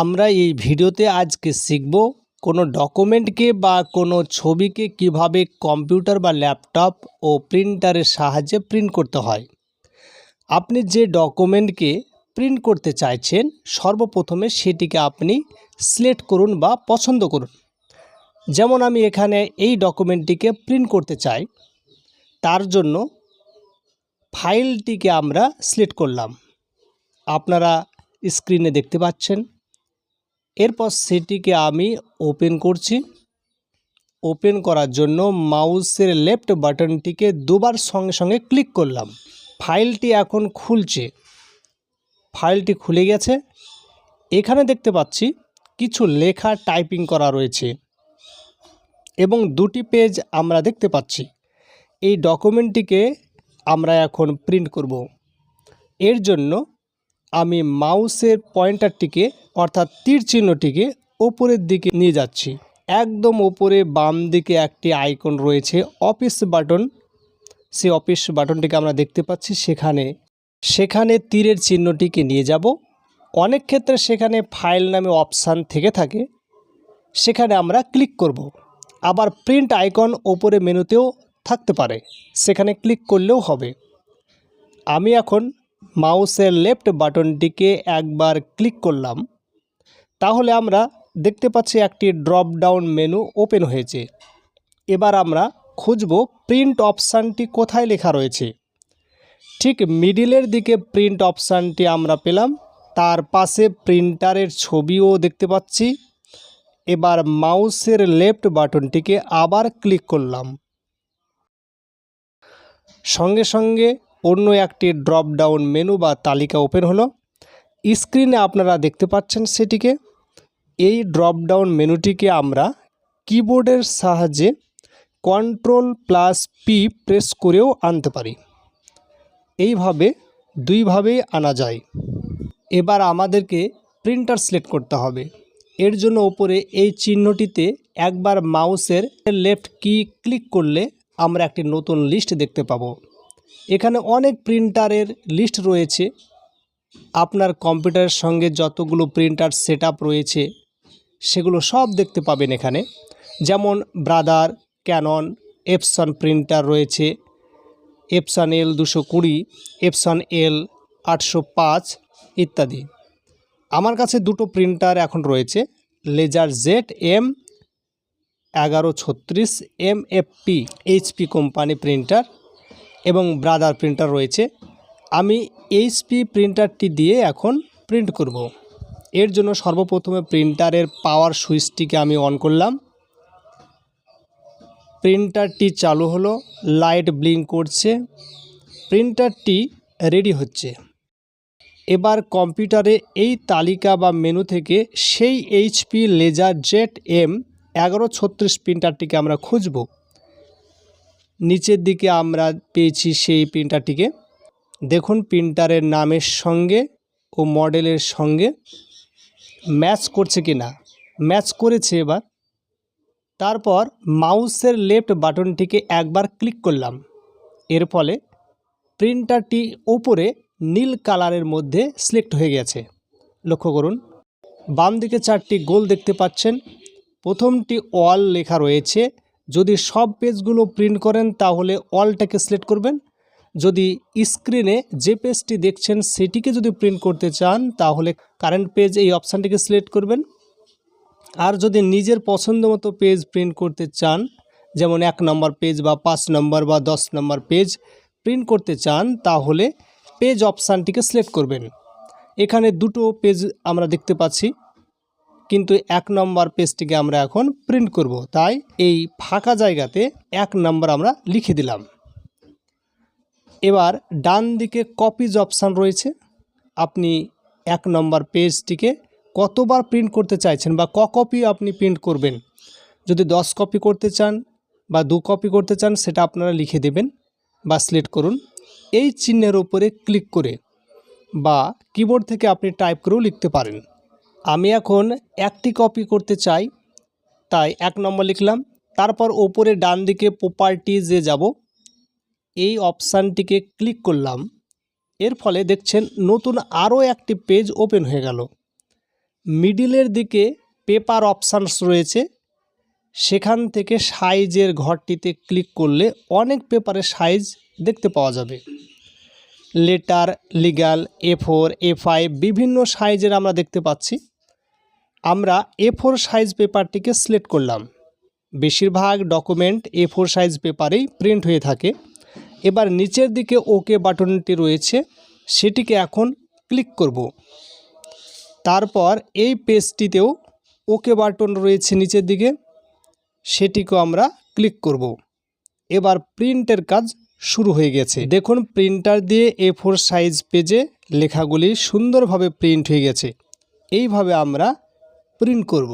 আমরা এই ভিডিওতে আজকে শিখব কোনো ডকুমেন্টকে বা কোনো ছবিকে কীভাবে কম্পিউটার বা ল্যাপটপ ও প্রিন্টারের সাহায্যে প্রিন্ট করতে হয়। আপনি যে ডকুমেন্টকে প্রিন্ট করতে চাইছেন, সর্বপ্রথমে সেটিকে আপনি সিলেক্ট করুন বা পছন্দ করুন। যেমন আমি এখানে এই ডকুমেন্টটিকে প্রিন্ট করতে চাই, তার জন্য ফাইলটিকে আমরা সিলেক্ট করলাম। আপনারা স্ক্রিনে দেখতে পাচ্ছেন। এরপর সেটিকে আমি ওপেন করছি। ওপেন করার জন্য মাউসের লেফট বাটনটিকে দুবার সঙ্গে সঙ্গে ক্লিক করলাম। ফাইলটি এখন খুলছে। ফাইলটি খুলে গেছে। এখানে দেখতে পাচ্ছি কিছু লেখা টাইপিং করা রয়েছে এবং দুটি পেজ আমরা দেখতে পাচ্ছি। এই ডকুমেন্টটিকে আমরা এখন প্রিন্ট করব। এর জন্য আমি মাউসের পয়েন্টারটিকে অর্থাৎ তীর চিহ্নটিকে ওপরের দিকে নিয়ে যাচ্ছি। একদম ওপরে বাম দিকে একটি আইকন রয়েছে, অফিস বাটন। সেই অফিস বাটনটিকে আমরা দেখতে পাচ্ছি সেখানে। সেখানে তীরের চিহ্নটিকে নিয়ে যাব। অনেক ক্ষেত্রে সেখানে ফাইল নামে অপশান থেকে থাকে। সেখানে আমরা ক্লিক করব। আবার প্রিন্ট আইকন ওপরে মেনুতেও থাকতে পারে। সেখানে ক্লিক করলেও হবে। আমি এখন মাউসের লেফট বাটনটিকে একবার ক্লিক করলাম। তাহলে আমরা দেখতে পাচ্ছি একটি ড্রপ ডাউন মেনু ওপেন হয়েছে। এবার আমরা খুঁজব প্রিন্ট অপশানটি কোথায় লেখা রয়েছে। ঠিক মিডিলের দিকে প্রিন্ট অপশানটি আমরা পেলাম, তার পাশে প্রিন্টারের ছবিও দেখতে পাচ্ছি। এবার মাউসের লেফট বাটনটিকে আবার ক্লিক করলাম। সঙ্গে সঙ্গে অন্য একটি ড্রপ ডাউন মেনু বা তালিকা ওপেন হলো। স্ক্রিনে আপনারা দেখতে পাচ্ছেন সেটিকে। এই ড্রপ ডাউন মেনুটিকে আমরা কিবোর্ডের সাহায্যে কন্ট্রোল প্লাস পি প্রেস করেও আনতে পারি। এইভাবে দুইভাবেই আনা যায়। এবার আমাদেরকে প্রিন্টার সিলেক্ট করতে হবে। এর জন্য ওপরে এই চিহ্নটিতে একবার মাউসের লেফট কি ক্লিক করলে আমরা একটি নতুন লিস্ট দেখতে পাবো। এখানে অনেক প্রিন্টারের লিস্ট রয়েছে। আপনার কম্পিউটারের সঙ্গে যতগুলো প্রিন্টার সেট রয়েছে, সেগুলো সব দেখতে পাবেন এখানে। যেমন ব্রাদার, ক্যানন এপসন প্রিন্টার রয়েছে এপসন এল দুশো কুড়ি এপসন এল আটশো পাঁচ ইত্যাদি। আমার কাছে দুটো প্রিন্টার এখন রয়েছে লেজার জেড এম এগারো ছত্রিশ M F P HP company printer এবং ব্রাদার প্রিন্টার রয়েছে। আমি এইচপি প্রিন্টারটি দিয়ে এখন প্রিন্ট করব। এর জন্য সর্বপ্রথমে প্রিন্টারের পাওয়ার সুইচটিকে আমি অন করলাম। প্রিন্টারটি চালু হলো লাইট ব্লিঙ্ক করছে প্রিন্টারটি রেডি হচ্ছে। এবার কম্পিউটারে এই তালিকা বা মেনু থেকে সেই এইচপি লেজার জেট এম এগারো ছত্রিশ প্রিন্টারটিকে আমরা খুঁজব। নিচের দিকে আমরা পেয়েছি সেই প্রিন্টারটিকে দেখুন প্রিন্টারের নামের সঙ্গে ও মডেলের সঙ্গে ম্যাচ করছে কি না। ম্যাচ করেছে এবার। তারপর মাউসের লেফট বাটনটিকে একবার ক্লিক করলাম। এর ফলে প্রিন্টারটি ওপরে নীল কালারের মধ্যে সিলেক্ট হয়ে গেছে। লক্ষ্য করুন বাম দিকে চারটি গোল দেখতে পাচ্ছেন। প্রথমটি অল লেখা রয়েছে। যদি সব পেজগুলো প্রিন্ট করেন, তাহলে অলটাকে সিলেক্ট করবেন। যদি স্ক্রিনে যে পেজটি দেখছেন, সেটিকে যদি প্রিন্ট করতে চান, তাহলে কারেন্ট পেজ এই অপশানটিকে সিলেক্ট করবেন। আর যদি নিজের পছন্দ মতো পেজ প্রিন্ট করতে চান, যেমন এক নম্বর পেজ বা পাঁচ নম্বর বা দশ নম্বর পেজ প্রিন্ট করতে চান, তাহলে পেজ অপশানটিকে সিলেক্ট করবেন। এখানে দুটো পেজ আমরা দেখতে পাচ্ছি, কিন্তু এক নম্বর পেজটিকে আমরা এখন প্রিন্ট করব। তাই এই ফাঁকা জায়গাতে এক নম্বর আমরা লিখে দিলাম। এবার ডান দিকে কপিজ অপশান রয়েছে, আপনি এক নম্বর পেজটিকে কতবার প্রিন্ট করতে চাইছেন বা ক কপি আপনি প্রিন্ট করবেন? যদি দশ কপি করতে চান বা দু কপি করতে চান, সেটা আপনারা লিখে দেবেন বা সিলেক্ট করুন। এই চিহ্নের উপরে ক্লিক করে বা কিবোর্ড থেকে আপনি টাইপ করেও লিখতে পারেন। আমি এখন একটি কপি করতে চাই, তাই এক নম্বর লিখলাম। তারপর ওপরে ডান দিকে প্রপার্টিজে যাব। এই অপশানটিকে ক্লিক করলাম। এর ফলে দেখছেন নতুন আরও একটি পেজ ওপেন হয়ে গেল। মিডিলের দিকে পেপার অপশানস রয়েছে। সেখান থেকে সাইজের ঘরটিতে ক্লিক করলে অনেক পেপারের সাইজ দেখতে পাওয়া যাবে। Letter, legal, A four, A five বিভিন্ন সাইজের আমরা দেখতে পাচ্ছি। আমরা এ ফোর সাইজ পেপারটিকে সিলেক্ট করলাম। বেশিরভাগ ডকুমেন্ট এ ফোর সাইজ পেপারেই প্রিন্ট হয়ে থাকে। এবার নিচের দিকে ওকে বাটনটি রয়েছে, সেটিকে এখন ক্লিক করব। তারপর এই পেজটিতেও ওকে বাটন রয়েছে নিচের দিকে, সেটিকেও আমরা ক্লিক করব। এবার প্রিন্টের কাজ শুরু হয়ে গেছে। দেখুন, প্রিন্টার দিয়ে এ ফোর সাইজ পেজে লেখাগুলি সুন্দরভাবে প্রিন্ট হয়ে গেছে। এইভাবে আমরা প্রিন্ট করব।